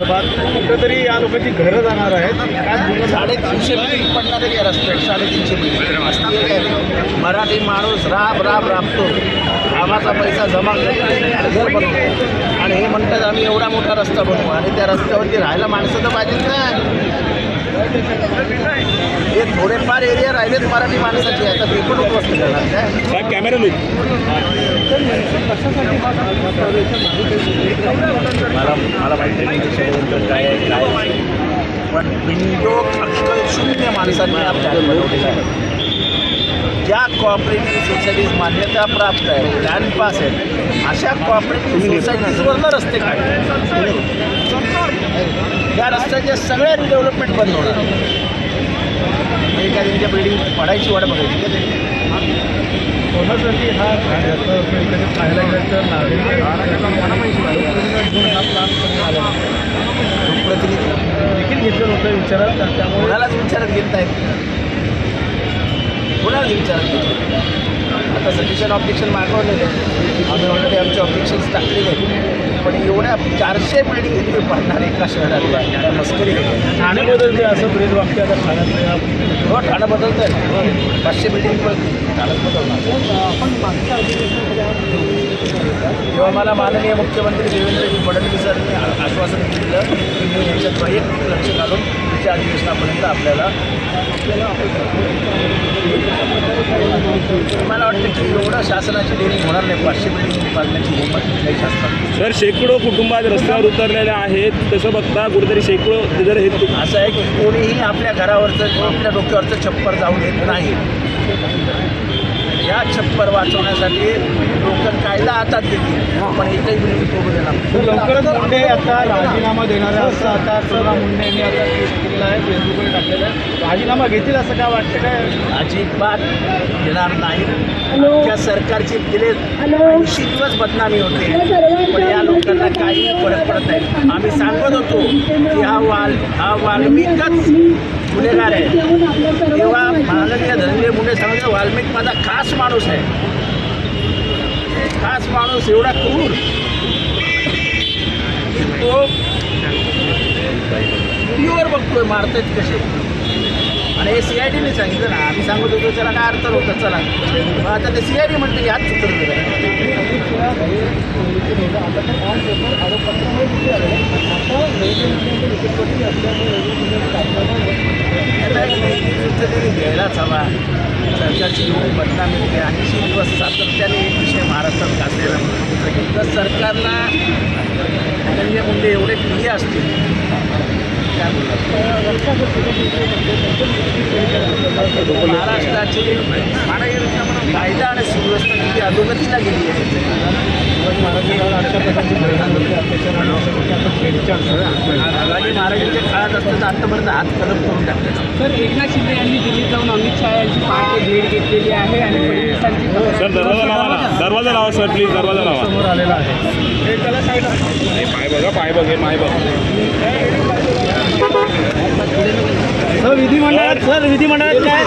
कुठंतरी या लोकांची घरं जाणार आहेत. साडेतीनशे बिल्डिंग पडणार आहे या रस्त्यात साडेतीनशे बिल्डिंग मराठी माणूस राब राब राबतो. कामाचा पैसा जमा करतो घर बनवतो. आणि हे म्हणतात आम्ही एवढा मोठा रस्ता बनवू. आणि त्या रस्त्यावरती राहायला माणसं तर पाहिजेत ना. हे थोडेफार एरिया राहिलेत मराठी माणसाचे आता ते पण उद्ध्वस्त करणार काय साहेब कॅमेरा लुक मला मला माहिती नाही काय काय नाही. पण बिंडोक अक्कल शून्य माणसांनी आपल्याला बनवलेलं आहे. ज्या कॉपरेटिव्ह सोसायटीज मान्यता प्राप्त आहे प्लॅन पास आहे अशा कॉपरेटिव्ह सोसायटीजवरनं रस्ते काढले. त्या रस्त्याचे सगळे डेव्हलपमेंट बंद होणार. त्यांच्या बिल्डिंग पडायची वाट बघायची? कोणासाठी हा पाहायला गेलं तर नागरिक देखील घेतलं होतं विचारात त्यामुळे कोणालाच विचारत घेत नाहीत कोणालाच विचारत घेत आता सजेशन ऑब्जेक्शन मागवलेलं आहे आम्ही ऑलरेडी आमचे ऑब्जेक्शन्स टाकलेले आहेत. पण एवढ्या चारशे बिल्डिंग इतके पाडणार एका शहरातल्या काय मस्करी. ठाणे बदलते असं ब्रेद वाक्य आता ठाण्यातलं या हो ठाणं बदलतं आहे पाचशे बिल्डिंग पण ठाणंच बदलणार. जेव्हा मला माननीय मुख्यमंत्री देवेंद्रजी फडणवीसांनी आश्वासन दिलं की मी याच्यात वैयक्तिक लक्ष घालून पुढच्या अधिवेशनापर्यंत आपल्याला मला वाटतं की एवढं शासनाची देणी होणार नाही. पाचशे बिल्डिंग कुठल्याही शासनात सर शेकडो कुटुंब आज रस्त्यावर उतरलेले आहेत. तसं बघता कुठेतरी शेकडो जर हे असं आहे की कोणीही आपल्या घरावरचं आपल्या डोक्यावरचं छप्पर जाऊ देत नाही. या छप्पर वाचवण्यासाठी लोक कायदा हातात घेतील. पण देणार नाही. तर लवकरच मुंडे आता राजीनामा देणार आहे असं आता सरा मुंडे यांनी आता ट्विट केलेलं आहे फेसबुकवर टाकलेलं आहे. राजीनामा घेतील असं काय वाटतं काय? अजिबात घेणार नाही. त्या सरकारची गेले ऐंशी दिवस बदनामी होते. पण या लोकांना काही फरक पडत नाही. आम्ही सांगत होतो की हा वाल हा वाल्मिकच गुन्हेगार आहे. तेव्हा माननीय धनंजय मुंडे सांगितलं वाल्मिक माझा खास माणूस आहे. खास माणूस एवढा क्रूर. की तो टीव्हीवर बघतोय मारतायत कसे. आणि हे सी आय डीने सांगितलं ना आम्ही सांगत होतो त्याला काय अर्थ नव्हतं चला. मग आता ते सी आय डी म्हणते की हात सुधरलं घ्यायलाच हवा सरकारची एवढी बदनामी होते आणि दिवस सातत्याने एक विषय महाराष्ट्रात गाजलेला. म्हणून तर सरकारला धनंजय मुंडे एवढे प्रिय असतील. महाराष्ट्राची कायदा आणि सुव्यवस्था किती अधोगतीला गेली आहे. अत्याचार आणि शिवाजी महाराजांच्या काळात असतं तर आत्तापर्यंत हात कलम करून टाकले सर एकनाथ शिंदे यांनी दिल्लीत जाऊन अमित शहा यांची पहाटे भेट घेतलेली आहे आणि सर दरवाजा लावा ना. दरवाजा लावा. सर प्लीज दरवाजा लावा. समोर आलेला आहे. हे त्याला साईड पाय बघा पाय बघ हे माय बघ. सर विधिमंडळात सर विधिमंडळात काय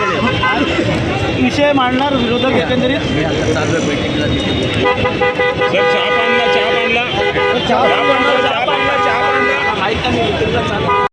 विषय मांडणार विरोधक एकंदरीत? सर చేప